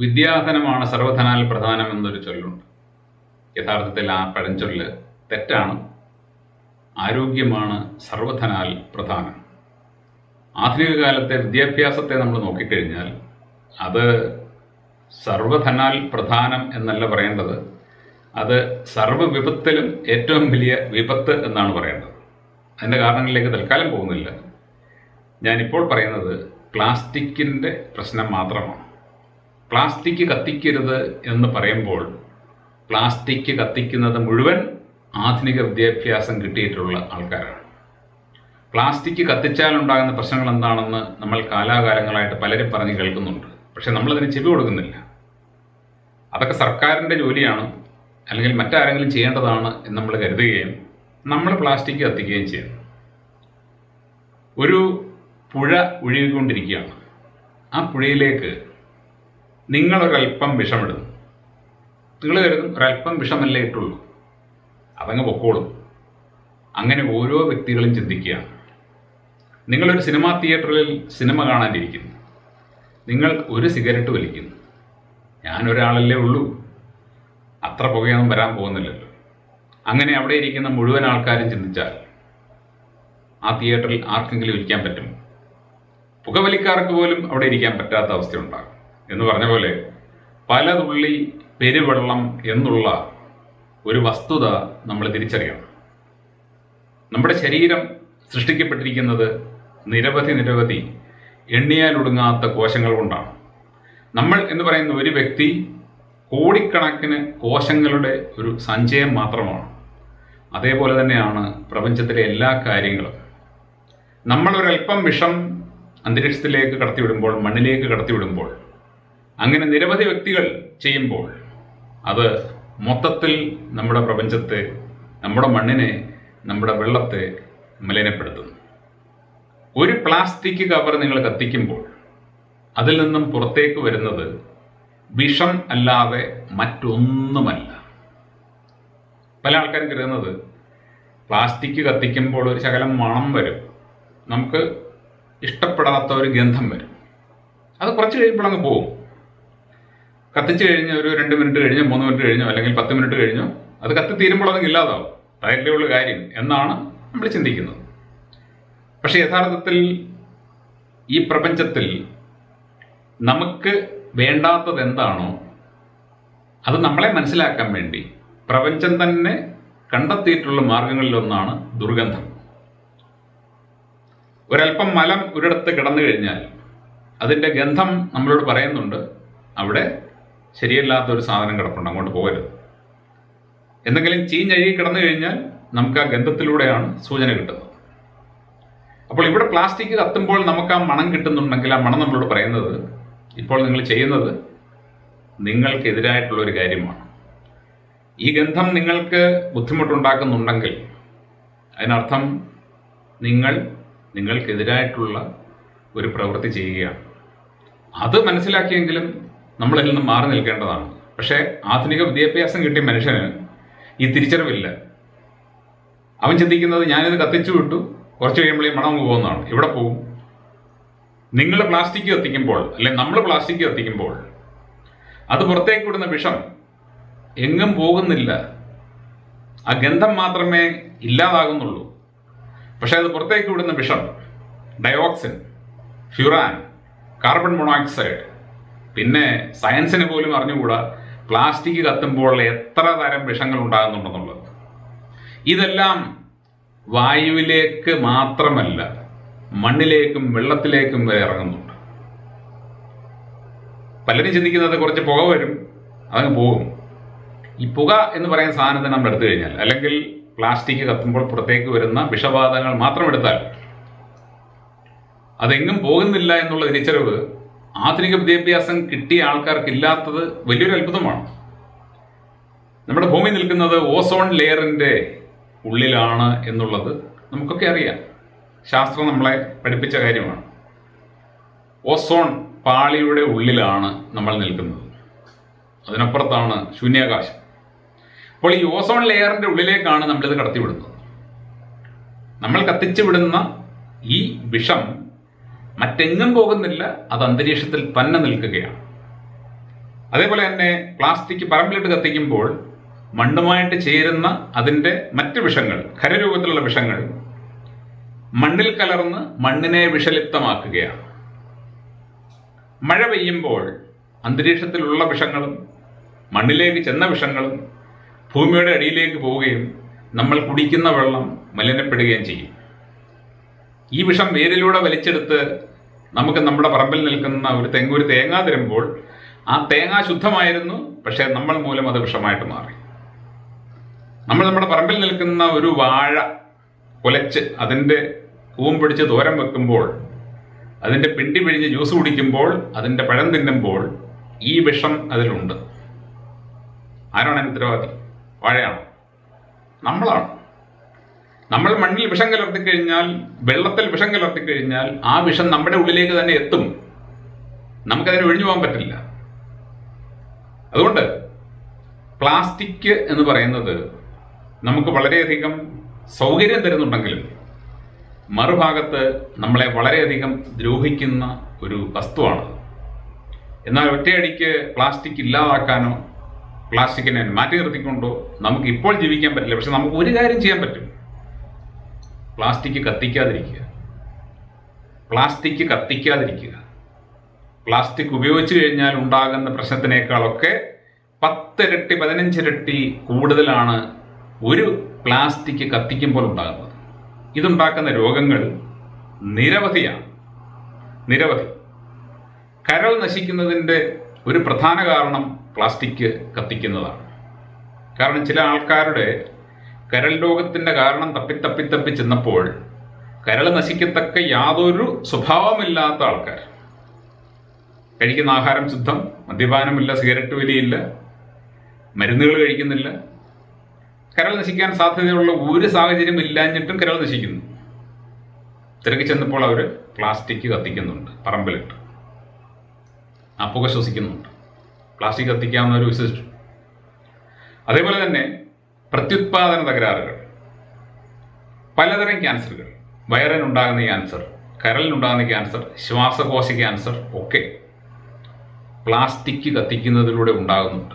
വിദ്യാധനമാണ് സർവധനാൽ പ്രധാനം എന്നൊരു ചൊല്ലുണ്ട്. യഥാർത്ഥത്തിൽ ആ പഴഞ്ചൊല്ല് തെറ്റാണ്. ആരോഗ്യമാണ് സർവധനാൽ പ്രധാനം. ആധുനിക കാലത്തെ വിദ്യാഭ്യാസത്തെ നമ്മൾ നോക്കിക്കഴിഞ്ഞാൽ അത് സർവധനാൽ പ്രധാനം എന്നല്ല പറയേണ്ടത്. അത് സർവവിപത്തിലും ഏറ്റവും വലിയ വിപത്ത് എന്നാണ് പറയേണ്ടത്. അതിന്റെ കാരണങ്ങളിലേക്ക് തൽക്കാലം പോകുന്നില്ല. ഞാനിപ്പോൾ പറയുന്നത് പ്ലാസ്റ്റിക്കിന്റെ പ്രശ്നം മാത്രമാണ്. പ്ലാസ്റ്റിക് കത്തിക്കരുത് എന്ന് പറയുമ്പോൾ പ്ലാസ്റ്റിക് കത്തിക്കുന്നത് മുഴുവൻ ആധുനിക വിദ്യാഭ്യാസം കിട്ടിയിട്ടുള്ള ആൾക്കാരാണ്. പ്ലാസ്റ്റിക് കത്തിച്ചാൽ ഉണ്ടാകുന്ന പ്രശ്നങ്ങൾ എന്താണെന്ന് നമ്മൾ കാലാകാലങ്ങളായിട്ട് പലരും പറഞ്ഞ് കേൾക്കുന്നുണ്ട്. പക്ഷെ നമ്മളതിന് ചെവി കൊടുക്കുന്നില്ല. അതൊക്കെ സർക്കാരിന്റെ ജോലിയാണ്. അല്ലെങ്കിൽ മറ്റാരെങ്കിലും ചെയ്യേണ്ടതാണ് എന്ന് നമ്മൾ കരുതുകയും നമ്മൾ പ്ലാസ്റ്റിക് കത്തിക്കുകയും ചെയ്യുന്നു. ഒരു പുഴ ഒഴുകിക്കൊണ്ടിരിക്കുകയാണ് ആ പുഴയിലേക്ക് നിങ്ങളൊരല്പം വിഷമിടുന്നു. നിങ്ങൾ കരുതും ഒരല്പം വിഷമല്ലേ ഇട്ടുള്ളൂ. അതങ്ങ് പൊക്കോളും. അങ്ങനെ ഓരോ വ്യക്തികളും ചിന്തിക്കുകയാണ്. നിങ്ങളൊരു സിനിമാ തിയേറ്ററിൽ സിനിമ കാണാനിരിക്കുന്നു. നിങ്ങൾ ഒരു സിഗരറ്റ് വലിക്കുന്നു. ഞാനൊരാളല്ലേ ഉള്ളൂ. അത്ര പുകയൊന്നും വരാൻ പോകുന്നില്ലല്ലോ. അങ്ങനെ അവിടെ ഇരിക്കുന്ന മുഴുവൻ ആൾക്കാരും ചിന്തിച്ചാൽ ആ തിയേറ്ററിൽ ആർക്കെങ്കിലും ഇരിക്കാൻ പറ്റും പുകവലിക്കാർക്ക് പോലും അവിടെ ഇരിക്കാൻ പറ്റാത്ത അവസ്ഥയുണ്ടാകും. എന്ന് പറഞ്ഞ പോലെ പല തുള്ളി പെരുവെള്ളം എന്നുള്ള ഒരു വസ്തുത നമ്മൾ തിരിച്ചറിയണം. നമ്മുടെ ശരീരം സൃഷ്ടിക്കപ്പെട്ടിരിക്കുന്നത് നിരവധി നിരവധി എണ്ണിയാലൊടുങ്ങാത്ത കോശങ്ങൾ കൊണ്ടാണ്. നമ്മൾ എന്ന് പറയുന്ന ഒരു വ്യക്തി കോടിക്കണക്കിന് കോശങ്ങളുടെ ഒരു സഞ്ചയം മാത്രമാണ്. അതേപോലെ തന്നെയാണ് പ്രപഞ്ചത്തിലെ എല്ലാ കാര്യങ്ങളും. നമ്മളൊരൽപ്പം വിഷം അന്തരീക്ഷത്തിലേക്ക് കടത്തിവിടുമ്പോൾ മണ്ണിലേക്ക് കടത്തിവിടുമ്പോൾ അങ്ങനെ നിരവധി വ്യക്തികൾ ചെയ്യുമ്പോൾ അത് മൊത്തത്തിൽ നമ്മുടെ പ്രപഞ്ചത്തെ നമ്മുടെ മണ്ണിനെ നമ്മുടെ വെള്ളത്തെ മലിനപ്പെടുത്തുന്നു. ഒരു പ്ലാസ്റ്റിക് കവർ നിങ്ങൾ കത്തിക്കുമ്പോൾ അതിൽ നിന്നും പുറത്തേക്ക് വരുന്നത് വിഷം അല്ലാതെ മറ്റൊന്നുമല്ല. പല ആൾക്കാരും കരുതുന്നത് പ്ലാസ്റ്റിക് കത്തിക്കുമ്പോൾ ഒരു ശകലം മണം വരും. നമുക്ക് ഇഷ്ടപ്പെടാത്ത ഒരു ഗന്ധം വരും. അത് കുറച്ച് കഴിയുമ്പോൾ അങ്ങ് പോകും കത്തിച്ച് കഴിഞ്ഞ് ഒരു രണ്ട് മിനിറ്റ് കഴിഞ്ഞോ മൂന്ന് മിനിറ്റ് കഴിഞ്ഞോ അല്ലെങ്കിൽ പത്ത് മിനിറ്റ് കഴിഞ്ഞോ അത് കത്തി തീരുമ്പോൾ അതങ്ങ് ഇല്ലാതാവും. അതല്ലേ ഉള്ള കാര്യം എന്നാണ് നമ്മൾ ചിന്തിക്കുന്നത്. പക്ഷെ യഥാർത്ഥത്തിൽ ഈ പ്രപഞ്ചത്തിൽ നമുക്ക് വേണ്ടാത്തത് എന്താണോ അത് നമ്മളെ മനസ്സിലാക്കാൻ വേണ്ടി പ്രപഞ്ചം തന്നെ കണ്ടെത്തിയിട്ടുള്ള മാർഗങ്ങളിലൊന്നാണ് ദുർഗന്ധം. ഒരല്പം മലം ഒരിടത്ത് കിടന്നു കഴിഞ്ഞാൽ അതിന്റെ ഗന്ധം നമ്മളോട് പറയുന്നുണ്ട് അവിടെ ശരിയല്ലാത്ത ഒരു സാധനം കിടപ്പുണ്ട് അങ്ങോട്ട് പോകരുത്. എന്തെങ്കിലും ചീഞ്ഞഴുകി കിടന്നു കഴിഞ്ഞാൽ നമുക്ക് ആ ഗന്ധത്തിലൂടെയാണ് സൂചന കിട്ടുന്നത്. അപ്പോൾ ഇവിടെ പ്ലാസ്റ്റിക് കത്തുമ്പോൾ നമുക്ക് ആ മണം കിട്ടുന്നുണ്ടെങ്കിൽ ആ മണം നമ്മളോട് പറയുന്നത് ഇപ്പോൾ നിങ്ങൾ ചെയ്യുന്നത് നിങ്ങൾക്കെതിരായിട്ടുള്ള ഒരു കാര്യമാണ്. ഈ ഗന്ധം നിങ്ങൾക്ക് ബുദ്ധിമുട്ടുണ്ടാക്കുന്നുണ്ടെങ്കിൽ അതിനർത്ഥം നിങ്ങൾ നിങ്ങൾക്കെതിരായിട്ടുള്ള ഒരു പ്രവൃത്തി ചെയ്യുകയാണ്. അത് മനസ്സിലാക്കിയെങ്കിലും നമ്മളിൽ നിന്ന് മാറി നിൽക്കേണ്ടതാണ്. പക്ഷേ ആധുനിക വിദ്യാഭ്യാസം കിട്ടിയ മനുഷ്യന് ഈ തിരിച്ചറിവില്ല. അവൻ ചിന്തിക്കുന്നത് ഞാനിത് കത്തിച്ചു വിട്ടു കുറച്ച് കഴിയുമ്പോൾ ഈ മണം പോകുന്നതാണ്. ഇവിടെ പോകും? നിങ്ങൾ പ്ലാസ്റ്റിക് കത്തിക്കുമ്പോൾ അല്ലെ നമ്മൾ പ്ലാസ്റ്റിക് കത്തിക്കുമ്പോൾ അത് പുറത്തേക്ക് വിടുന്ന വിഷം എങ്ങും പോകുന്നില്ല. ആ ഗന്ധം മാത്രമേ ഇല്ലാതാകുന്നുള്ളൂ. പക്ഷേ അത് പുറത്തേക്ക് വിടുന്ന വിഷം ഡയോക്സിൻ ഫ്യൂറാൻ കാർബൺ മോണോക്സൈഡ് പിന്നെ സയൻസിന് പോലും അറിഞ്ഞുകൂടാ? പ്ലാസ്റ്റിക് കത്തുമ്പോൾ എത്ര തരം വിഷങ്ങൾ ഉണ്ടാകുന്നുണ്ടെന്നുള്ളത് ഇതെല്ലാം വായുവിലേക്ക് മാത്രമല്ല മണ്ണിലേക്കും വെള്ളത്തിലേക്കും വരെ ഇറങ്ങുന്നുണ്ട്. പലരും ചിന്തിക്കുന്നത് കുറച്ച് പുക വരും അതങ്ങ് പോകും. ഈ പുക എന്ന് പറയുന്ന സാധനത്തെ നമ്മൾ എടുത്തു കഴിഞ്ഞാൽ അല്ലെങ്കിൽ പ്ലാസ്റ്റിക് കത്തുമ്പോൾ പുറത്തേക്ക് വരുന്ന വിഷവാതകങ്ങൾ മാത്രം എടുത്താൽ അതെങ്ങും പോകുന്നില്ല എന്നുള്ള തിരിച്ചറിവ് ആധുനിക വിദ്യാഭ്യാസം കിട്ടിയ ആൾക്കാർക്ക് ഇല്ലാത്തത് വലിയൊരു അത്ഭുതമാണ്. നമ്മുടെ ഭൂമി നിൽക്കുന്നത് ഓസോൺ ലെയറിന്റെ ഉള്ളിലാണ് എന്നുള്ളത് നമുക്കൊക്കെ അറിയാം. ശാസ്ത്രം നമ്മളെ പഠിപ്പിച്ച കാര്യമാണ്. ഓസോൺ പാളിയുടെ ഉള്ളിലാണ് നമ്മൾ നിൽക്കുന്നത്. അതിനപ്പുറത്താണ് ശൂന്യാകാശം. അപ്പോൾ ഈ ഓസോൺ ലെയറിന്റെ ഉള്ളിലേക്കാണ് നമ്മളിത് കടത്തിവിടുന്നത്. നമ്മൾ കത്തിച്ചു വിടുന്ന ഈ വിഷം മറ്റെങ്ങും പോകുന്നില്ല അത് അന്തരീക്ഷത്തിൽ തന്നെ നിൽക്കുകയാണ്. അതേപോലെ തന്നെ പ്ലാസ്റ്റിക് പറമ്പിലിട്ട് കത്തിക്കുമ്പോൾ മണ്ണുമായിട്ട് ചേരുന്ന അതിന്റെ മറ്റ് വിഷങ്ങൾ ഖരരൂപത്തിലുള്ള വിഷങ്ങൾ മണ്ണിൽ കലർന്ന് മണ്ണിനെ വിഷലിപ്തമാക്കുകയാണ്. മഴ പെയ്യുമ്പോൾ അന്തരീക്ഷത്തിലുള്ള വിഷങ്ങളും മണ്ണിലേക്ക് ചെന്ന വിഷങ്ങളും ഭൂമിയുടെ അടിയിലേക്ക് പോവുകയും നമ്മൾ കുടിക്കുന്ന വെള്ളം മലിനപ്പെടുകയും ചെയ്യും. ഈ വിഷം വേരിലൂടെ വലിച്ചെടുത്ത് നമുക്ക് നമ്മുടെ പറമ്പിൽ നിൽക്കുന്ന ഒരു തെങ്ങ് ഒരു തേങ്ങ തരുമ്പോൾ ആ തേങ്ങ ശുദ്ധമായിരുന്നു പക്ഷേ നമ്മൾ മൂലം അത് വിഷമായിട്ട് മാറി. നമ്മൾ നമ്മുടെ പറമ്പിൽ നിൽക്കുന്ന ഒരു വാഴ കുലച്ച് അതിന്റെ പൂവും പിടിച്ച് ദൂരം വെക്കുമ്പോൾ അതിന്റെ പിണ്ടി പിഴിഞ്ഞ് ജ്യൂസ് കുടിക്കുമ്പോൾ അതിന്റെ പഴം തിന്നുമ്പോൾ ഈ വിഷം അതിലുണ്ട്. ആരാണ് അതിന് ഉത്തരവാദി? വാഴയാണോ? നമ്മളാണ്? നമ്മൾ മണ്ണിൽ വിഷം കലർത്തി കഴിഞ്ഞാൽ വെള്ളത്തിൽ വിഷം കലർത്തി കഴിഞ്ഞാൽ ആ വിഷം നമ്മുടെ ഉള്ളിലേക്ക് തന്നെ എത്തും. നമുക്കതിന് ഒഴിഞ്ഞു പോകാൻ പറ്റില്ല. അതുകൊണ്ട് പ്ലാസ്റ്റിക് എന്ന് പറയുന്നത് നമുക്ക് വളരെയധികം സൗകര്യം തരുന്നുണ്ടെങ്കിലും മറുഭാഗത്ത് നമ്മളെ വളരെയധികം ദ്രോഹിക്കുന്ന ഒരു വസ്തുവാണ്. എന്നാൽ ഒറ്റയടിക്ക് പ്ലാസ്റ്റിക് ഇല്ലാതാക്കാനോ പ്ലാസ്റ്റിക്കിനെ മാറ്റി നിർത്തിക്കൊണ്ടോ നമുക്ക് ഇപ്പോൾ ജീവിക്കാൻ പറ്റില്ല. പക്ഷെ നമുക്ക് ഒരു കാര്യം ചെയ്യാൻ പറ്റും. പ്ലാസ്റ്റിക് കത്തിക്കാതിരിക്കുക. പ്ലാസ്റ്റിക് കത്തിക്കാതിരിക്കുക. പ്ലാസ്റ്റിക് ഉപയോഗിച്ച് കഴിഞ്ഞാൽ ഉണ്ടാകുന്ന പ്രശ്നത്തിനേക്കാളൊക്കെ പത്തിരട്ടി പതിനഞ്ചിരട്ടി കൂടുതലാണ് ഒരു പ്ലാസ്റ്റിക് കത്തിക്കുമ്പോൾ ഉണ്ടാകുന്നത്. ഇതുണ്ടാക്കുന്ന രോഗങ്ങൾ നിരവധിയാണ്. നിരവധി. കരൾ നശിക്കുന്നതിന്റെ ഒരു പ്രധാന കാരണം പ്ലാസ്റ്റിക് കത്തിക്കുന്നതാണ്. കാരണം ചില ആൾക്കാരുടെ കരൾ രോഗത്തിന്റെ കാരണം തപ്പി തപ്പി തപ്പി ചെന്നപ്പോൾ കരൾ നശിക്കത്തക്ക യാതൊരു സ്വഭാവമില്ലാത്ത ആൾക്കാർ. കഴിക്കുന്ന ആഹാരം ശുദ്ധം മദ്യപാനമില്ല സിഗരറ്റ് വലിയില്ല മരുന്നുകൾ കഴിക്കുന്നില്ല. കരൾ നശിക്കാൻ സാധ്യതയുള്ള ഒരു സാഹചര്യം ഇല്ലാഞ്ഞിട്ടും കരൾ നശിക്കുന്നു. തിരക്കി ചെന്നപ്പോൾ അവർ പ്ലാസ്റ്റിക് കത്തിക്കുന്നുണ്ട് പറമ്പിലിട്ട്. ആ പുക ശ്വസിക്കുന്നുണ്ട്. പ്ലാസ്റ്റിക് കത്തിക്കാവുന്നവർ വിശ്വസിച്ചു. അതേപോലെ തന്നെ പ്രത്യുത്പാദന തകരാറുകൾ പലതരം ക്യാൻസറുകൾ വയറിനുണ്ടാകുന്ന ക്യാൻസർ കരളിനുണ്ടാകുന്ന ക്യാൻസർ ശ്വാസകോശ ക്യാൻസർ ഒക്കെ പ്ലാസ്റ്റിക് കത്തിക്കുന്നതിലൂടെ ഉണ്ടാകുന്നുണ്ട്.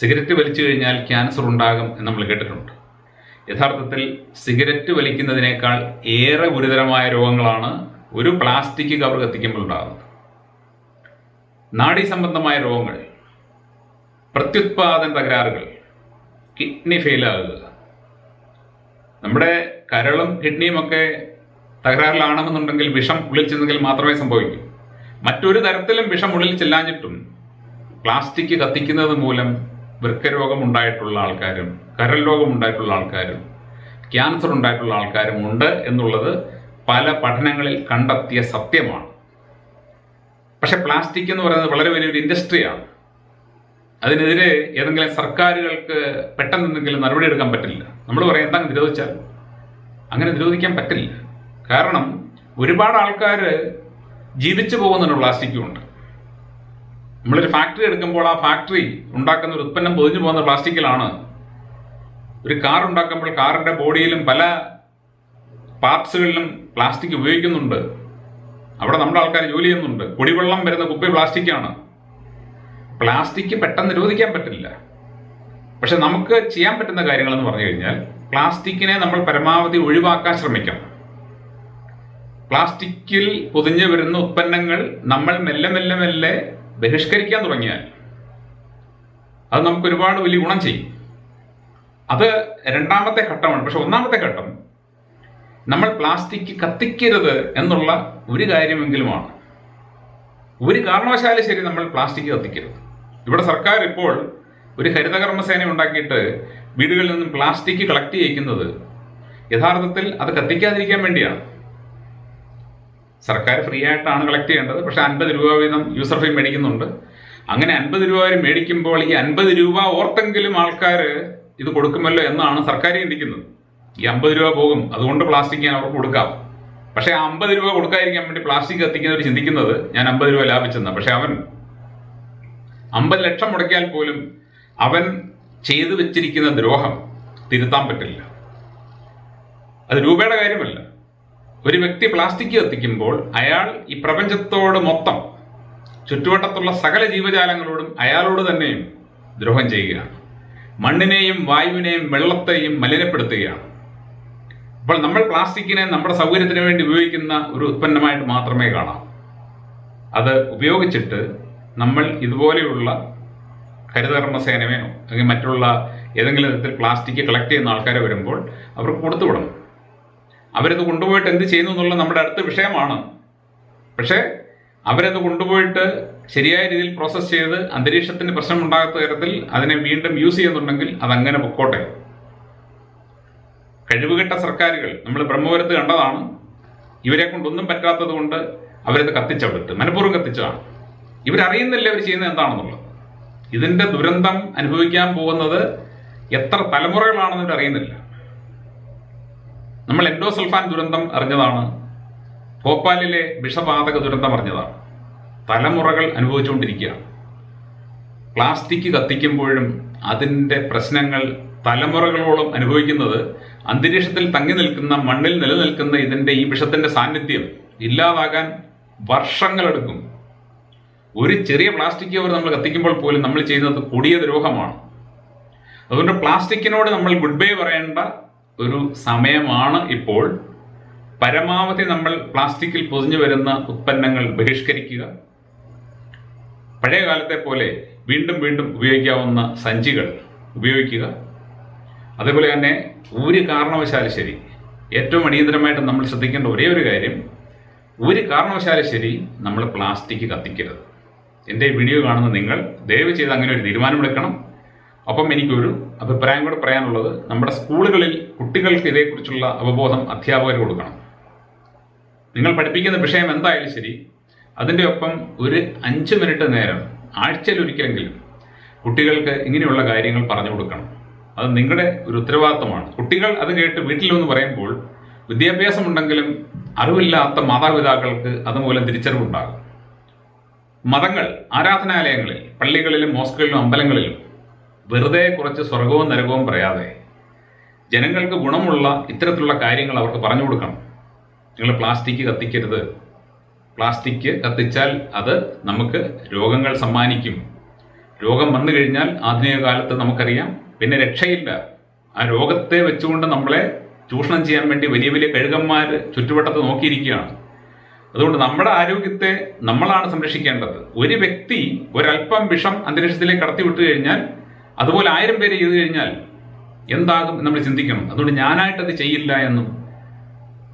സിഗരറ്റ് വലിച്ചു കഴിഞ്ഞാൽ ക്യാൻസർ ഉണ്ടാകും എന്ന് നമ്മൾ കേട്ടിട്ടുണ്ട്. യഥാർത്ഥത്തിൽ സിഗരറ്റ് വലിക്കുന്നതിനേക്കാൾ ഏറെ ഗുരുതരമായ രോഗങ്ങളാണ് ഒരു പ്ലാസ്റ്റിക് കവർ കത്തിക്കുമ്പോൾ ഉണ്ടാകുന്നത്. നാഡീ സംബന്ധമായ രോഗങ്ങൾ പ്രത്യുത്പാദന തകരാറുകൾ കിഡ്നി ഫെയിലാകുക നമ്മുടെ കരളും കിഡ്നിയും ഒക്കെ തകരാറിലാണെന്നുണ്ടെങ്കിൽ വിഷം ഉള്ളിൽ ചെന്നെങ്കിൽ മാത്രമേ സംഭവിക്കൂ. മറ്റൊരു തരത്തിലും വിഷം ഉള്ളിൽ ചെല്ലാഞ്ഞിട്ടും പ്ലാസ്റ്റിക് കത്തിക്കുന്നത് മൂലം വൃക്കരോഗം ഉണ്ടായിട്ടുള്ള ആൾക്കാരും കരൾ രോഗം ഉണ്ടായിട്ടുള്ള ആൾക്കാരും ക്യാൻസർ ഉണ്ടായിട്ടുള്ള ആൾക്കാരും ഉണ്ട് എന്നുള്ളത് പല പഠനങ്ങളിൽ കണ്ടെത്തിയ സത്യമാണ്. പക്ഷെ പ്ലാസ്റ്റിക് എന്ന് പറയുന്നത് വളരെ വലിയൊരു ഇൻഡസ്ട്രിയാണ് അതിനെതിരെ ഏതെങ്കിലും സർക്കാരുകൾക്ക് പെട്ടെന്ന് എന്തെങ്കിലും നടപടി എടുക്കാൻ പറ്റില്ല. നമ്മൾ പറയാം എന്താ നിരോധിച്ചാൽ? അങ്ങനെ നിരോധിക്കാൻ പറ്റില്ല. കാരണം ഒരുപാട് ആൾക്കാർ ജീവിച്ചു പോകുന്നുണ്ട് പ്ലാസ്റ്റിക്കും ഉണ്ട്. നമ്മളൊരു ഫാക്ടറി എടുക്കുമ്പോൾ ആ ഫാക്ടറി ഉണ്ടാക്കുന്ന ഒരു ഉത്പന്നം പൊതിഞ്ഞു പോകുന്ന പ്ലാസ്റ്റിക്കിലാണ്. ഒരു കാർ ഉണ്ടാക്കുമ്പോൾ കാറിന്റെ ബോഡിയിലും പല പാർട്സുകളിലും പ്ലാസ്റ്റിക് ഉപയോഗിക്കുന്നുണ്ട്. അവിടെ നമ്മുടെ ആൾക്കാർ ജോലി ചെയ്യുന്നുണ്ട്. കുടിവെള്ളം വരുന്ന കുപ്പി പ്ലാസ്റ്റിക്കാണ്. പ്ലാസ്റ്റിക് പെട്ടെന്ന് നിരോധിക്കാൻ പറ്റില്ല. പക്ഷെ നമുക്ക് ചെയ്യാൻ പറ്റുന്ന കാര്യങ്ങൾ എന്ന് പറഞ്ഞു കഴിഞ്ഞാൽ പ്ലാസ്റ്റിക്കിനെ നമ്മൾ പരമാവധി ഒഴിവാക്കാൻ ശ്രമിക്കണം. പ്ലാസ്റ്റിക്കിൽ പൊതിഞ്ഞു വരുന്ന ഉത്പന്നങ്ങൾ നമ്മൾ മെല്ലെ മെല്ലെ മെല്ലെ ബഹിഷ്കരിക്കാൻ തുടങ്ങിയാൽ അത് നമുക്ക് ഒരുപാട് വലിയ ഗുണം ചെയ്യും. അത് രണ്ടാമത്തെ ഘട്ടമാണ്. പക്ഷെ ഒന്നാമത്തെ ഘട്ടം നമ്മൾ പ്ലാസ്റ്റിക് കത്തിക്കരുത് എന്നുള്ള ഒരു കാര്യമെങ്കിലുമാണ്. ഒരു കാരണവശാലും ശരി നമ്മൾ പ്ലാസ്റ്റിക് കത്തിക്കരുത്. ഇവിടെ സർക്കാർ ഇപ്പോൾ ഒരു ഹരിതകർമ്മസേന ഉണ്ടാക്കിയിട്ട് വീടുകളിൽ നിന്നും പ്ലാസ്റ്റിക് കളക്ട് ചെയ്യിക്കുന്നത് യഥാർത്ഥത്തിൽ അത് കത്തിക്കാതിരിക്കാൻ വേണ്ടിയാണ്. സർക്കാർ ഫ്രീ ആയിട്ടാണ് കളക്ട് ചെയ്യേണ്ടത്. പക്ഷെ അൻപത് രൂപ വീതം യൂസർ ഫീ മേടിക്കുന്നുണ്ട്. അങ്ങനെ അൻപത് രൂപ വരെ മേടിക്കുമ്പോൾ ഈ അൻപത് രൂപ ഓർത്തെങ്കിലും ആൾക്കാർ ഇത് കൊടുക്കുമല്ലോ എന്നാണ് സർക്കാർ ചിന്തിക്കുന്നത്. ഈ അമ്പത് രൂപ പോകും. അതുകൊണ്ട് പ്ലാസ്റ്റിക് ഞാൻ അവർക്ക് കൊടുക്കാം. പക്ഷേ അമ്പത് രൂപ കൊടുക്കാതിരിക്കാൻ വേണ്ടി പ്ലാസ്റ്റിക് കത്തിക്കുന്നവർ ചിന്തിക്കുന്നത് ഞാൻ അമ്പത് രൂപ ലാഭിച്ചെന്ന. പക്ഷെ അവൻ അമ്പത് ലക്ഷം മുടക്കിയാൽ പോലും അവൻ ചെയ്തു വെച്ചിരിക്കുന്ന ദ്രോഹം തിരുത്താൻ പറ്റില്ല. അത് രൂപയുടെ കാര്യമല്ല. ഒരു വ്യക്തി പ്ലാസ്റ്റിക് കത്തിക്കുമ്പോൾ അയാൾ ഈ പ്രപഞ്ചത്തോട് മൊത്തം ചുറ്റുവട്ടത്തുള്ള സകല ജീവജാലങ്ങളോടും അയാളോട് തന്നെയും ദ്രോഹം ചെയ്യുകയാണ്. മണ്ണിനെയും വായുവിനെയും വെള്ളത്തെയും മലിനപ്പെടുത്തുകയാണ്. അപ്പോൾ നമ്മൾ പ്ലാസ്റ്റിക്കിനെ നമ്മുടെ സൗകര്യത്തിന് വേണ്ടി ഉപയോഗിക്കുന്ന ഒരു ഉത്പന്നമായിട്ട് മാത്രമേ കാണാം. അത് ഉപയോഗിച്ചിട്ട് നമ്മൾ ഇതുപോലെയുള്ള ഹരിതകർമ്മ സേനയോ അല്ലെങ്കിൽ മറ്റുള്ള ഏതെങ്കിലും വിധത്തിൽ പ്ലാസ്റ്റിക് കളക്ട് ചെയ്യുന്ന ആൾക്കാരെ വരുമ്പോൾ അവർക്ക് കൊടുത്തു വിടണം. അവരത് കൊണ്ടുപോയിട്ട് എന്ത് ചെയ്യുന്നു എന്നുള്ള നമ്മുടെ അടുത്ത വിഷയമാണ്. പക്ഷേ അവരത് കൊണ്ടുപോയിട്ട് ശരിയായ രീതിയിൽ പ്രോസസ്സ് ചെയ്ത് അന്തരീക്ഷത്തിന് പ്രശ്നം ഉണ്ടാകാത്ത തരത്തിൽ അതിനെ വീണ്ടും യൂസ് ചെയ്യുന്നുണ്ടെങ്കിൽ അതങ്ങനെ പൊക്കോട്ടെ. കഴിവുകെട്ട സർക്കാരുകൾ നമ്മൾ ബ്രഹ്മപുരത്ത് കണ്ടതാണ്. ഇവരെ കൊണ്ടൊന്നും പറ്റാത്തത് കൊണ്ട് അവരത് കത്തിച്ചവിട്ട് മനഃപൂർവം കത്തിച്ചതാണ്. ഇവരറിയുന്നില്ല അവർ ചെയ്യുന്നത് എന്താണെന്നുള്ളത്. ഇതിന്റെ ദുരന്തം അനുഭവിക്കാൻ പോകുന്നത് എത്ര തലമുറകളാണെന്ന് അറിയുന്നില്ല. നമ്മൾ എൻഡോസൾഫാൻ ദുരന്തം അറിഞ്ഞതാണ്. ഭോപ്പാലിലെ വിഷപാതക ദുരന്തം അറിഞ്ഞതാണ്. തലമുറകൾ അനുഭവിച്ചുകൊണ്ടിരിക്കുകയാണ്. പ്ലാസ്റ്റിക് കത്തിക്കുമ്പോഴും അതിന്റെ പ്രശ്നങ്ങൾ തലമുറകളോളം അനുഭവിക്കുന്നത് അന്തരീക്ഷത്തിൽ തങ്ങി നിൽക്കുന്ന മണ്ണിൽ നിലനിൽക്കുന്ന ഇതിന്റെ ഈ വിഷത്തിന്റെ സാന്നിധ്യം ഇല്ലാതാകാൻ വർഷങ്ങളെടുക്കും. ഒരു ചെറിയ പ്ലാസ്റ്റിക് കവർ നമ്മൾ കത്തിക്കുമ്പോൾ പോലും നമ്മൾ ചെയ്യുന്നത് കൊടിയ ദ്രോഹമാണ്. അതുകൊണ്ട് പ്ലാസ്റ്റിക്കിനോട് നമ്മൾ ഗുഡ് ബൈ പറയേണ്ട ഒരു സമയമാണ് ഇപ്പോൾ. പരമാവധി നമ്മൾ പ്ലാസ്റ്റിക്കിൽ പൊതിഞ്ഞു വരുന്ന ഉത്പന്നങ്ങൾ ബഹിഷ്കരിക്കുക. പഴയ കാലത്തെ പോലെ വീണ്ടും വീണ്ടും ഉപയോഗിക്കാവുന്ന സഞ്ചികൾ ഉപയോഗിക്കുക. അതേപോലെ തന്നെ ഒരു കാരണവശാലും ശരി ഏറ്റവും അടിയന്തരമായിട്ട് നമ്മൾ ശ്രദ്ധിക്കേണ്ട ഒരേ ഒരു കാര്യം ഒരു കാരണവശാലും ശരി നമ്മൾ പ്ലാസ്റ്റിക് കത്തിക്കരുത്. എന്റെ വീഡിയോ കാണുന്ന നിങ്ങൾ ദയവ് ചെയ്ത് അങ്ങനെ ഒരു തീരുമാനമെടുക്കണം അപ്പം എനിക്കൊരു അഭിപ്രായം കൂടെ പറയാനുള്ളത് നമ്മുടെ സ്കൂളുകളിൽ കുട്ടികൾക്ക് ഇതേക്കുറിച്ചുള്ള അവബോധം അധ്യാപകർ കൊടുക്കണം. നിങ്ങൾ പഠിപ്പിക്കുന്ന വിഷയം എന്തായാലും ശരി അതിന്റെ ഒപ്പം ഒരു അഞ്ച് മിനിറ്റ് നേരം ആഴ്ചയിൽ ഒരിക്കലെങ്കിലും കുട്ടികൾക്ക് ഇങ്ങനെയുള്ള കാര്യങ്ങൾ പറഞ്ഞു കൊടുക്കണം. അത് നിങ്ങളുടെ ഒരു ഉത്തരവാദിത്തമാണ്. കുട്ടികൾ അത് കേട്ട് വീട്ടിലൊന്ന് പറയുമ്പോൾ വിദ്യാഭ്യാസമുണ്ടെങ്കിലും അറിവില്ലാത്ത മാതാപിതാക്കൾക്ക് അതുമൂലം തിരിച്ചറിവുണ്ടാകും. മതങ്ങൾ ആരാധനാലയങ്ങളിൽ പള്ളികളിലും മോസ്കുകളിലും അമ്പലങ്ങളിലും വെറുതെ കുറച്ച് സ്വർഗവും നരകവും പറയാതെ ജനങ്ങൾക്ക് ഗുണമുള്ള ഇത്തരത്തിലുള്ള കാര്യങ്ങൾ അവർക്ക് പറഞ്ഞു കൊടുക്കണം. നിങ്ങൾ പ്ലാസ്റ്റിക് കത്തിക്കരുത്. പ്ലാസ്റ്റിക് കത്തിച്ചാൽ അത് നമുക്ക് രോഗങ്ങൾ സമ്മാനിക്കും. രോഗം വന്നു കഴിഞ്ഞാൽ ആധുനിക കാലത്ത് നമുക്കറിയാം. പിന്നെ രക്ഷയില്ല. ആ രോഗത്തെ വെച്ചുകൊണ്ട് നമ്മളെ ചൂഷണം ചെയ്യാൻ വേണ്ടി വലിയ വലിയ കഴുകന്മാർ ചുറ്റുവട്ടത്ത് നോക്കിയിരിക്കുകയാണ്. അതുകൊണ്ട് നമ്മുടെ ആരോഗ്യത്തെ നമ്മളാണ് സംരക്ഷിക്കേണ്ടത്. ഒരു വ്യക്തി ഒരല്പം വിഷം അന്തരീക്ഷത്തിലേക്ക് കടത്തി വിട്ടു കഴിഞ്ഞാൽ അതുപോലെ ആയിരം പേര് ചെയ്തു കഴിഞ്ഞാൽ എന്താകും നമ്മൾ ചിന്തിക്കണം. അതുകൊണ്ട് ഞാനായിട്ടത് ചെയ്യില്ല എന്നും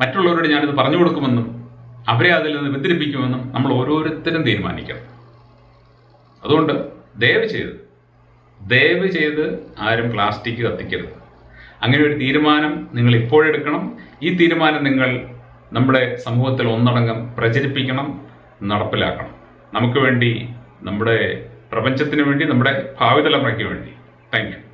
മറ്റുള്ളവരോട് ഞാനിത് പറഞ്ഞു കൊടുക്കുമെന്നും അവരെ അതിൽ നിന്ന് വ്യതിരിപ്പിക്കുമെന്നും നമ്മൾ ഓരോരുത്തരും തീരുമാനിക്കണം. അതുകൊണ്ട് ദയവ് ചെയ്ത് ദയവ് ചെയ്ത് ആരും പ്ലാസ്റ്റിക് കത്തിക്കരുത്. അങ്ങനെ ഒരു തീരുമാനം നിങ്ങൾ ഇപ്പോഴെടുക്കണം. ഈ തീരുമാനം നിങ്ങൾ നമ്മുടെ സമൂഹത്തിൽ ഒന്നടങ്കം പ്രചരിപ്പിക്കണം നടപ്പിലാക്കണം. നമുക്ക് വേണ്ടി നമ്മുടെ പ്രപഞ്ചത്തിന് വേണ്ടി നമ്മുടെ ഭാവി തലമുറയ്ക്ക് വേണ്ടി. താങ്ക്